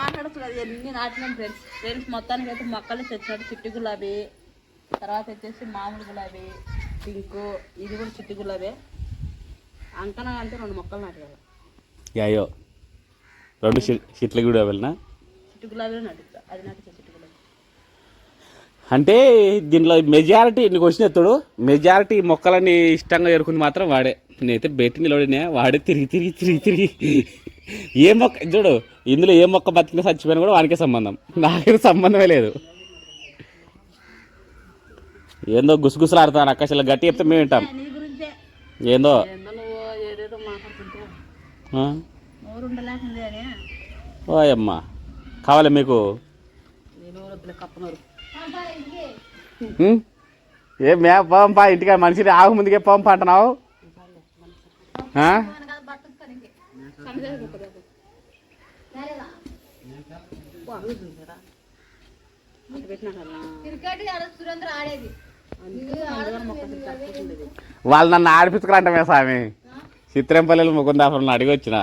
మాట్లాడచ్చు కదా ఎన్ని నాటినాం ఫ్రెండ్స్. ఫ్రెండ్స్ మొత్తానికి అయితే మొక్కలు తెచ్చినట్టు చిట్టి గులాబీ. తర్వాత వచ్చేసి మామూలు గులాబీ పింక్ ఇది కూడా చిట్టి గులాబీ. అంకన అంటే రెండు మొక్కలు నాటాలి అయ్యో రెండు షిట్ల కూడా వెళ్ళినా? చిట్టి గులాబీ నాటుతా అది నాటితే చిట్టి గులాబీ. అంటే దీనిలో మెజారిటీ నీకు వచ్చిన ఎత్తుడు? మెజారిటీ మొక్కలని ఇష్టంగా ఎరుకుంది మాత్రం వాడే. నేనైతే బయట నిలబడినా వాడే తిరిగి తిరిగి తిరిగి తిరిగి. ఏ మొక్క చూడు ఇందులో ఏ మొక్క బతికినా చచ్చిపోయినా కూడా వానికే సంబంధం. నాకైతే సంబంధమే లేదు. ఏందో గుసగుసలాడుతాను అక్కసలు గట్టి చెప్తే మేము వింటాం. ఏందో? ఏందో నువ్వు ఏదేదో మాట్లాడుతుంటే. ఆ? నోరు ఉండలేకుంది అని. ఓ అమ్మా కావాలి మీకు? ఏ మే పంపా ఇంటికి మనిషిని ఆగు ముందుకే పంప అంటున్నావు ఆ? అటు పెట్టినా కదా క్రికెట్ ఆడ సురేంద్ర ఆడేది వాళ్ళు నన్ను ఆడిపించుకురంటమే స్వామి. చిత్రంపల్లిలో ముకుందాపురం అడిగి వచ్చిన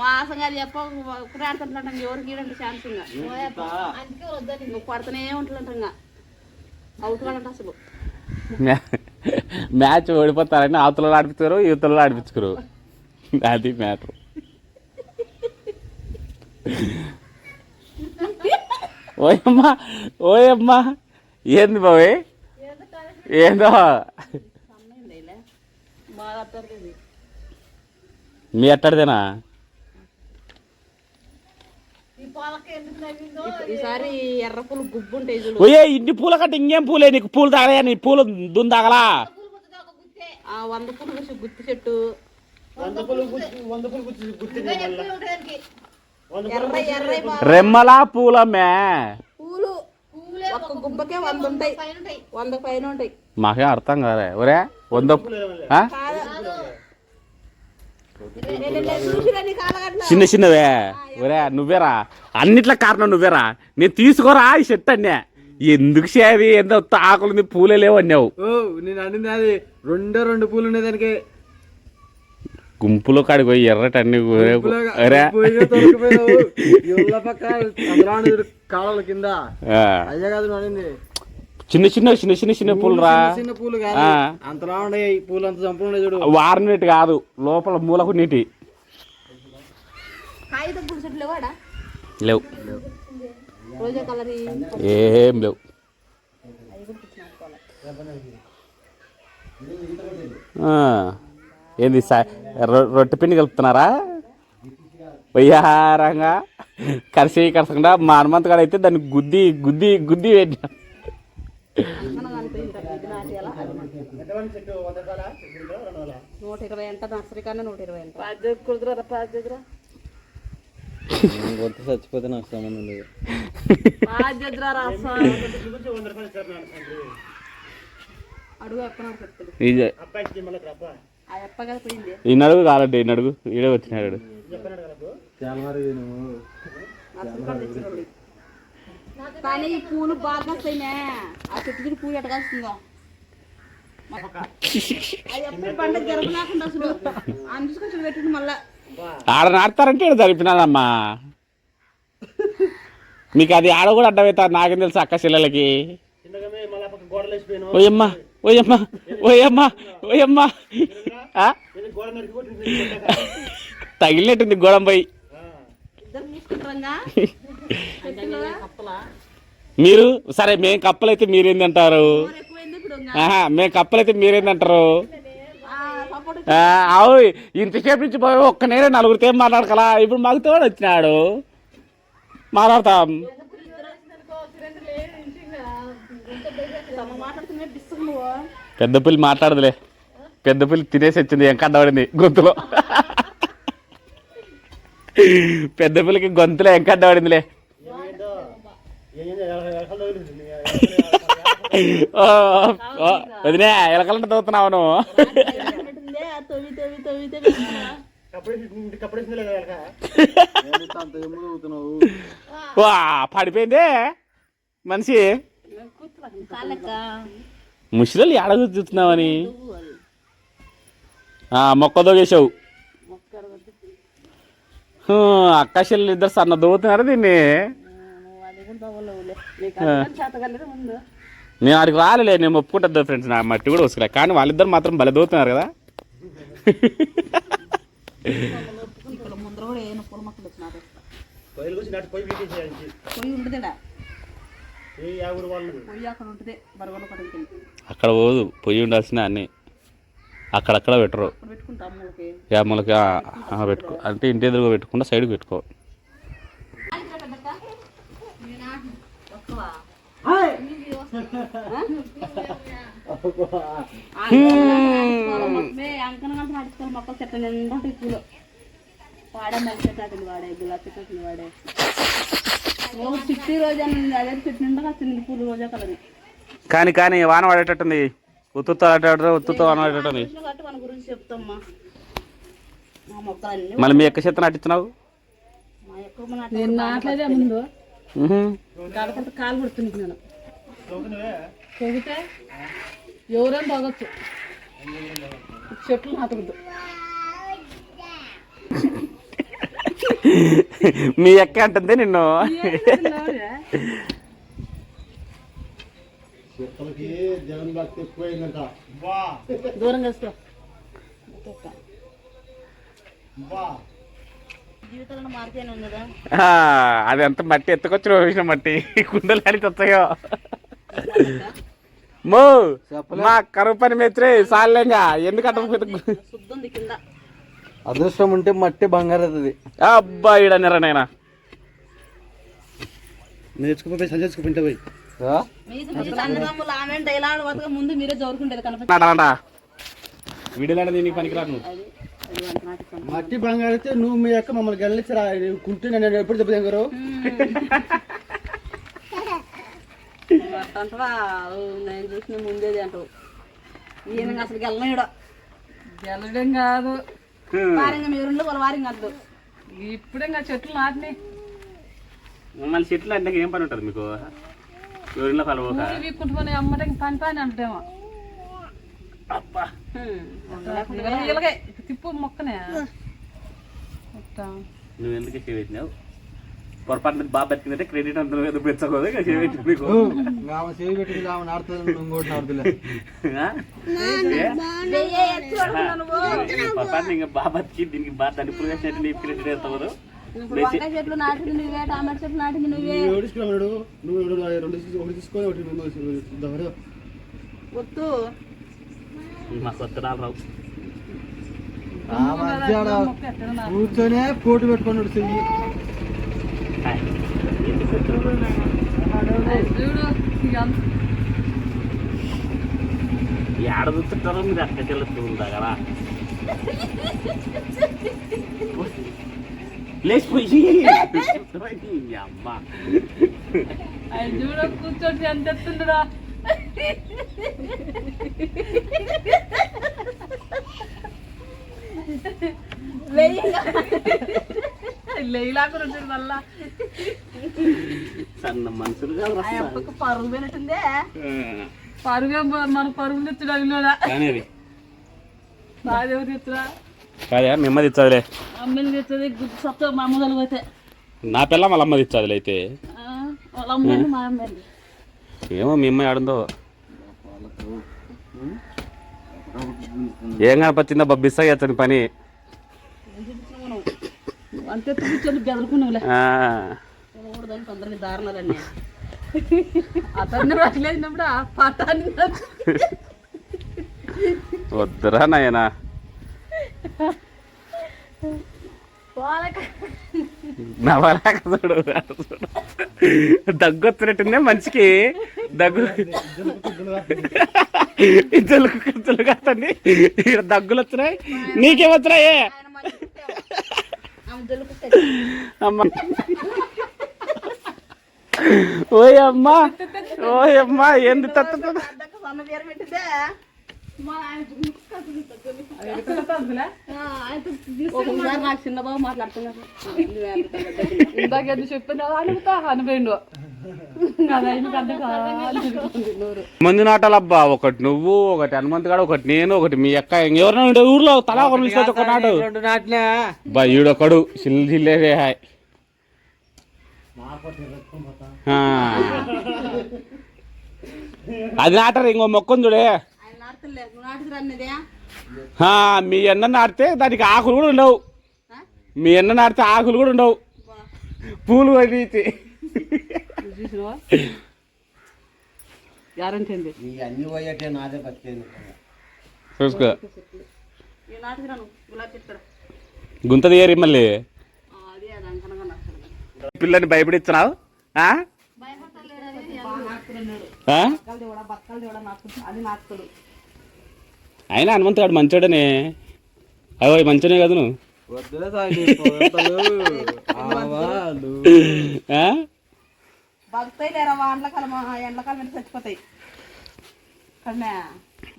మాసంగా చెప్ప ఒకటే ఆడుతుంటాం ఎవరికి ఈడంటే ఛాన్స్ ఇంకా అందుకే వద్దని నువ్వు పడుతూనే ఉంటుంటాం అవుట్ కాడంట అసలు మ్యాచ్ ఓడిపోతారని అవతలలో ఆడిపిస్తారు యువతలలో ఆడిపించుకోరు. అది మ్యాటర్. ఓయమ్మా ఓయమ్మా. ఏంది బాబు ఏందో? మీ ఎట్టడిదేనా చూడు. ఓయే ఇన్ని పూల కంటే ఇంకేం పూలే నీకు? పూలు తాగలే నీ పూలు ఆ వంద పూలు గుత్తి చెట్టు. రెమ్మలా పూలమ్మే. పూలు. పూలే ఒక్క గుబ్బకే వంద ఉంటాయి. వంద పైన ఉంటాయి. మాకేం అర్థం కాదే ఒరే వంద చిన్న చిన్నవే. ఒరే నువ్వేరా? అన్నిట్ల కారణం నువ్వేరా? నేను తీసుకోరా ఈ షర్ట్ అన్నే. ఎందుకు షేది ఎంత ఆకులుంది పూలే లేవు అన్నావు. ఓ నేను అనింది అది రెండే రెండు పూలు ఉన్నాయి దానికి. గుంపులో కాడికి పోయి ఎర్రటి అన్ని కింద. చిన్న చిన్న చిన్న చిన్న చిన్న పూలు రా చిన్న పూలు. అంతలా ఉన్నాయి. ఈ పూలు అంత చంపులు ఉన్నాయి చూడు. వారినట్టు కాదు. లోపల మూలకు నీటి. లేవు. రోజా కలర్ ఏం లేవు. ఆ, ఏంది సా- రొ- రొట్టె పిండి కలుపుతున్నారా? వయ్యారంగా. కరిసి కరసకుండా మా హనుమంత్ గారు అయితే దాన్ని గుద్ది గుద్ది గుద్ది పెట్టిన. నూట ఇరవై అంట నర్సరీ కన్నా నూట ఇరవై దగ్గర గొంతు చచ్చిపోతే నాకు సంబంధం లేదు అడుగు అప్పనాడు ఈ నడుగు కాలండి ఈ నడుగు ఈడే వచ్చినాడు. కానీ ఈ పూలు బాగా వస్తాయినే ఆ పూలు మళ్ళా. ఆడ నాడతారంటే జరిపినాదమ్మా మీకు అది ఆడ కూడా అడ్డమవుతారు నాకేం తెలుసు అక్క చెల్లెలకి. ఓయమ్మా. ఓయమ్మా ఓయమ్మా ఓయమ్మా? తగిలినట్టుంది గోడం పోయి. ఇద్దరు మూసుకుంటారంగా? కప్పలా? మీరు సరే మేము కప్పలైతే మీరేందంటారు? మేము కప్పలైతే మీరేందంటారు? ఆ, సపోర్ట్ ఆ, అవు ఇంతసేపు నుంచి పోయి ఒక్క నేరే నలుగురితో ఏం మాట్లాడకలా? ఇప్పుడు మాకు తోడు వచ్చినాడు. మాట్లాడతాం తమ మాట్లాడుతున్నా డిస్టర్బ్ నువ్వు పెద్ద పిల్లి మాట్లాడదులే. పెద్ద పిల్లి తినేసి వచ్చింది ఎంకడ్డ పడింది గొంతులో. పెద్ద పిల్లకి గొంతులో ఎంకడ్డ పడిందిలే. ఓ, ఓ, వదినే ఎలకలంట తవ్వుతున్నావు నువ్వు? పడిపోయిందే మనిషి. కాలెక్క ముసలి ఏడ చూస్తున్నావని? ఆ, మొక్క దోగేశావు. హూ, అక్క చెల్లెలు ఇద్దరు సన్న దోతున్నారు దీన్ని. నేను ఆడికి రాలేలే నేను ఒప్పుకుంటుంది ఫ్రెండ్స్ నా మట్టి కూడా వస్తులే కానీ వాళ్ళిద్దరు మాత్రం భలే దోతున్నారు కదా. ఇక్కడ ముందర కూడా అక్కడ ఉంటుంది బరగొల్ల పడికి అక్కడ పోదు పొయ్యి ఉండాల్సిన అన్ని. అక్కడక్కడ పెట్టరు. యామలకి పెట్టుకో. అంటే ఇంటి ఎదురుగా పెట్టుకుంటే సైడ్కి పెట్టుకో. మొక్కలు చెట్ల నిండా వాడే మల్లి వాడే గులాబీ వాడే. కానీ కానీ వాన పడేటట్టుంది. ఉత్తుతో ఆడేటట్టు ఉత్తుతో వాన పడేటట్టుంది. మళ్ళీ మీ ఎక్క చేత నటిస్తున్నావు కాలు ఎవరైనా చెట్లు మీ ఎక్క అంటుంది నిన్ను. దూరం అది ఎంత మట్టి ఎత్తుకొచ్చి వేసిన మట్టి. కుండలు అని వస్తాయో మో మా కరువు పని మెచ్చరే సాలేంగా ఎందుకు అట్ట శుద్ధం కింద. అదృష్టం ఉంటే మట్టి బంగారు అవుతుంది. అబ్బా ఈడన్నారా నాయన నేర్చుకుపోయి సంచేసుకుపోయింటే పోయి మీరు అన్నదమ్ములు ఆమె డైలాగ్ బతక ముందు మీరే వీడియోలాడ దీనికి నాటిస్తాను మట్టి బంగారు అయితే నువ్వు మీ యొక్క మమ్మల్ని గెలిచిరా కుంటే నేను ఎప్పుడు దెబ్బతింగారు అంటవా నేను చూసిన ముందేది అంటావు. ఈయన అసలు గెలనీయడం గెలడం కాదు. వారింగ మీరు వాళ్ళ వారింగ వద్దు ఇప్పుడే ఇంకా చెట్లు నాటినాయి మళ్ళీ చెట్లు అంటే ఏం పని ఉంటుంది మీకు? ఎవరిలో కలవక వీక్కుంటుకొని అమ్మటే పని పని అంటేమో. అబ్బా. ఇలాగే తిప్పు మొక్కనే. అట్టా. నువ్వు ఎందుకు చేపెట్టినావు పొరపాటు బాగా బతికిందంటే క్రెడిట్ అంత ఏదో పెంచకూడదు ఇక చేపెట్టి మీకు. ఆమె సేవి పెట్టి ఆమె నాడుతుంది ఇంకోటి నాడుతులే ఆ? ఏ? పొరపాటు ఇంకా బాగా బతికి దీనికి బాగా దాన్ని ప్రూవ్ చేసినట్టు నీ క్రెడిట్ చెట్లు నాటింది నువ్వే టమాటా చెట్లు నాటింది నువ్వే నువ్వు. ఎవడుచుకున్నాడు నువ్వు. ఎవడు రెండు తీసి- ఒకటి తీసుకొని ఒకటి ముందు వేసి- దవరు. వద్దు మా కొత్త రావు. కూర్చొనే పోటు పెట్టుకున్నాడు చెయ్యి ఏడ చూస్తుంటారో మీరు అక్క చెల్లెత్తు ఉందా కదా లేచిపోయి ఈ అమ్మ ఆయన చూడ కూర్చొని ఎంత ఎత్తుండరా లేలాగా ఉంటుంది మళ్ళా సన్న మనుషులు పరుగు మన బాధెవరు కాదే అమ్మని తెచ్చది సత్తా మా అమ్మగలు పోతే నా పిల్ల వాళ్ళ అమ్మది ఇచ్చదులే అయితే. మా ఏమో మీ అమ్మాయి ఆడుందో. ఏం కనపచ్చిందో బబ్బిస్తా అతని పని. అంతే బెదరుకున్నావులే ఆ, దానికి అందరికి దారుణాలన్నీ. అతన్ని రట్లేసినప్పుడు ఆ పటాన్ని వద్దురా నాయనా. నవలాక చూడు. దగ్గు వచ్చినట్టుందే దగ్గు ఇద్దరు ఇద్దరు కాదండి ఇక్కడ దగ్గులు వచ్చినాయి నీకేమొచ్చినాయి ఆయన ఓయ్ అమ్మా. ఓయ్ అమ్మా ఏంది నాకు చిన్న బాబు మాట్లాడుతున్నారు. ఇందాక ఎందుకు చెప్పినా అడుగుతా అనిపోయిండు మంది నాటాలబ్బా ఒకటి నువ్వు ఒకటి హనుమంత్ గాడు ఒకటి నేను ఒకటి మీ అక్క. ఎవరైనా ఉండే ఊర్లో తలా ఒకటి తీసుకొచ్చి ఒక నాటు రెండు నాటినా? బా ఈడొకడు చిల్ చిల్లేదే హాయ్. అది నాటరు ఇంకో మొక్కను చూడే. మీ అన్న నాటితే దానికి ఆకులు కూడా ఉండవు. మీ అన్న నాటితే ఆకులు కూడా ఉండవు. పూలు అది చూసినావా? గ్యారంటీ ఉంది అన్ని పోయేటే నాదే బతికేది. చూసుకో. గుంత తీయరి మళ్ళీ. పిల్లని భయపడిస్తున్నావు? ఆ? ఆ? బక్కలది కూడా బక్కలది కూడా నాకు అది నాటుతాడు అయినా హనుమంత్ గాడు మంచోడనే. అదో మంచోనే కదా నువ్వు. బతుకుతాయి లేరా ఎండ్లకాలం ఎండ్లకాలం అంటే చచ్చిపోతాయి. కానీ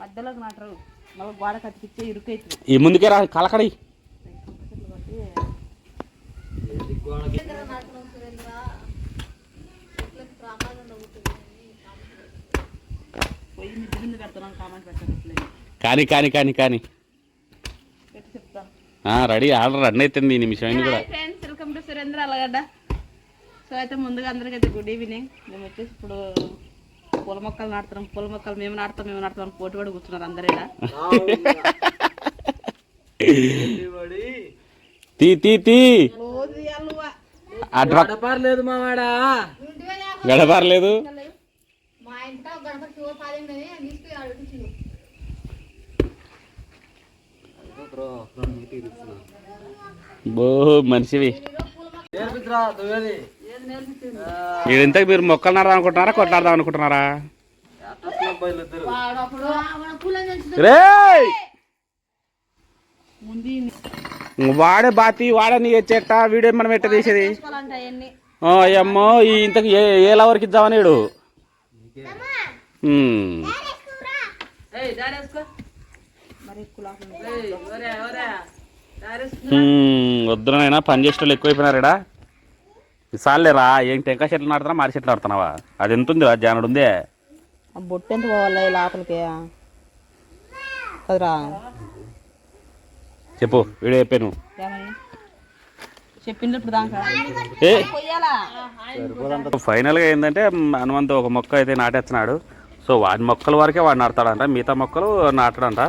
మధ్యలోకి నాటరు. మళ్ళీ గోడ కత్తికిచ్చే ఇరుకైతుంది ఈ ముందుకే రా కలకడి. మీద కానీ కానీ కానీ కానీ. రెడీ ఆర్డర్ రన్ అవుతుంది ఈ నిమిషం అయింది కూడా. Friends welcome to Surendra Alagadda. So అయితే ముందుగా అందరికీ అయితే గుడ్ ఈవినింగ్ మేము వచ్చేసి ఇప్పుడు పూల మొక్కలు నాటుతున్నాం పూల మొక్కలు మేము నాటుతాం మేము నాటుతాం అని పోటీ పడి కూర్చున్నారు అందరూ. తీ తీ తీ. మా వాడా గడపర్లేదు మా బో మనిషివి. ఇంతకు మీరు మొక్కలు నాడదాం అనుకుంటున్నారా కొట్లాడదాం అనుకుంటున్నారా? వాడే బాతి వాడే నీ చెట్ట వీడియో మనం ఎట్ట తీసేది? అమ్మో ఈ ఇంతకు ఏ ఏ లవర్కి ఇద్దామని వీడు? వద్దునైనా పని చేసేటోళ్ళు ఎక్కువైపోయినారా సాలేరా ఏం టెంకాయ చెట్లు నాడుతున్నా మారి చెట్లు నాడుతున్నావా అది ఎంత ఉంది జానుడు ఉందే బొట్టు ఎంత పోవాలి లోపలికి? కదరా. చెప్పు వీడియో చెప్పాను ఇప్పుడు దాకా ఏ? కొయ్యాలా ఫైనల్గా ఏంటంటే హనుమంతు ఒక మొక్క అయితే నాటేస్తున్నాడు. సో వాడి మొక్కల వరకే వాడు నాటుతాడంట మిగతా మొక్కలు నాటడంట.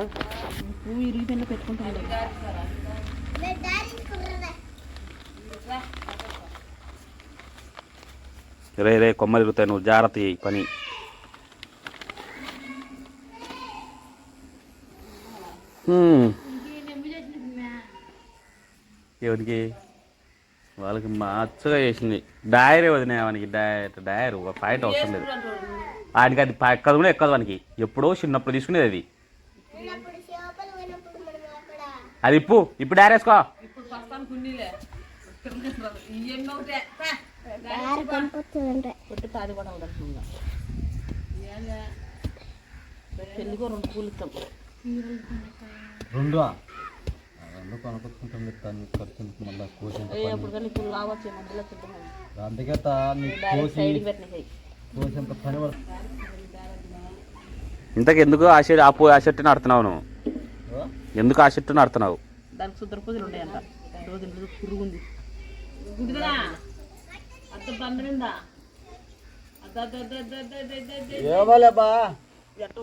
రే రే కొమ్మలు ఇరుగుతాయి నువ్వు జాగ్రత్త ఈ పని. ఎవరికి? వాళ్ళకి మచ్చగా చేసింది. డైరీ వదిలే వానికి డైరెక్ట్ డైరీ ఒక పాయింట్ అవసరం లేదు. వానికి అది ఎక్కదు కూడా ఎక్కదు వానికి. ఎప్పుడో చిన్నప్పుడు తీసుకునేది అది. అది ఇప్పు ఇప్పుడు డైరేసుకో ఇప్పుడు కొట్టి కూడా పెళ్ళికో రెండు పూలు ఇస్తాం. కొనుక్కుంటాం ఖర్చు మళ్ళీ కోసి మధ్యలో అందుకే కోసి పని పడుతుంది ఇంతకు ఎందుకు ఆ షర్ట్ ఆ పో ఆ షర్ట్ నాడుతున్నావు నువ్వు? ఎందుకు ఆ షర్ట్ నాడుతున్నావు దానికి శుద్ర పూజలు ఉన్నాయంట. రోజు రోజు పురుగు ఉంది. గుడిదరా అత్త